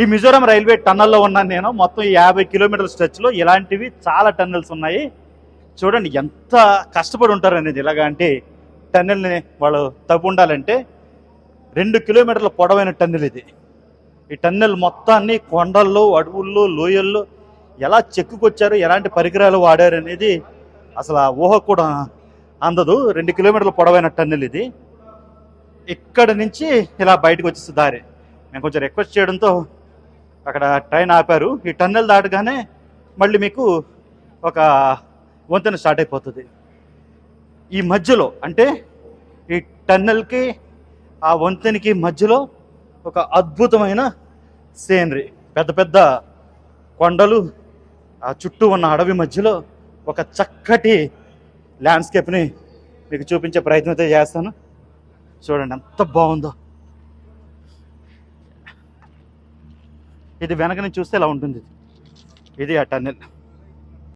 ఈ మిజోరం రైల్వే టన్నల్లో ఉన్నాను నేను. మొత్తం యాభై కిలోమీటర్ల స్ట్రెచ్లో ఇలాంటివి చాలా టన్నెల్స్ ఉన్నాయి. చూడండి ఎంత కష్టపడి ఉంటారు అనేది ఇలాగంటే అంటే టన్నెల్ని వాళ్ళు తప్పు ఉండాలంటే రెండు కిలోమీటర్ల పొడవైన టన్నెల్ ఇది. ఈ టన్నెల్ మొత్తాన్ని కొండల్లో అడవుల్లో లోయల్లో ఎలా చెక్కుకొచ్చారు ఎలాంటి పరికరాలు వాడారు అనేది అసలు ఆ ఊహ కూడా అందదు. రెండు కిలోమీటర్ల పొడవైన టన్నెల్ ఇది. ఇక్కడ నుంచి ఇలా బయటకు వచ్చేసి దారి. నేను కొంచెం రిక్వెస్ట్ చేయడంతో అక్కడ ట్రైన్ ఆపారు. ఈ టన్నెల్ దాటగానే మళ్ళీ మీకు ఒక వంతెన స్టార్ట్ అయిపోతుంది. ఈ మధ్యలో అంటే ఈ టన్నెల్కి ఆ వంతెనకి మధ్యలో ఒక అద్భుతమైన సీనరీ. పెద్ద పెద్ద కొండలు ఆ చుట్టూ ఉన్న అడవి మధ్యలో ఒక చక్కటి ల్యాండ్స్కేప్ని మీకు చూపించే ప్రయత్నం అయితే చేస్తాను. చూడండి ఎంత బాగుందో. ఇది వెనక నుంచి చూస్తే ఇలా ఉంటుంది ఇది. ఆ టన్నెల్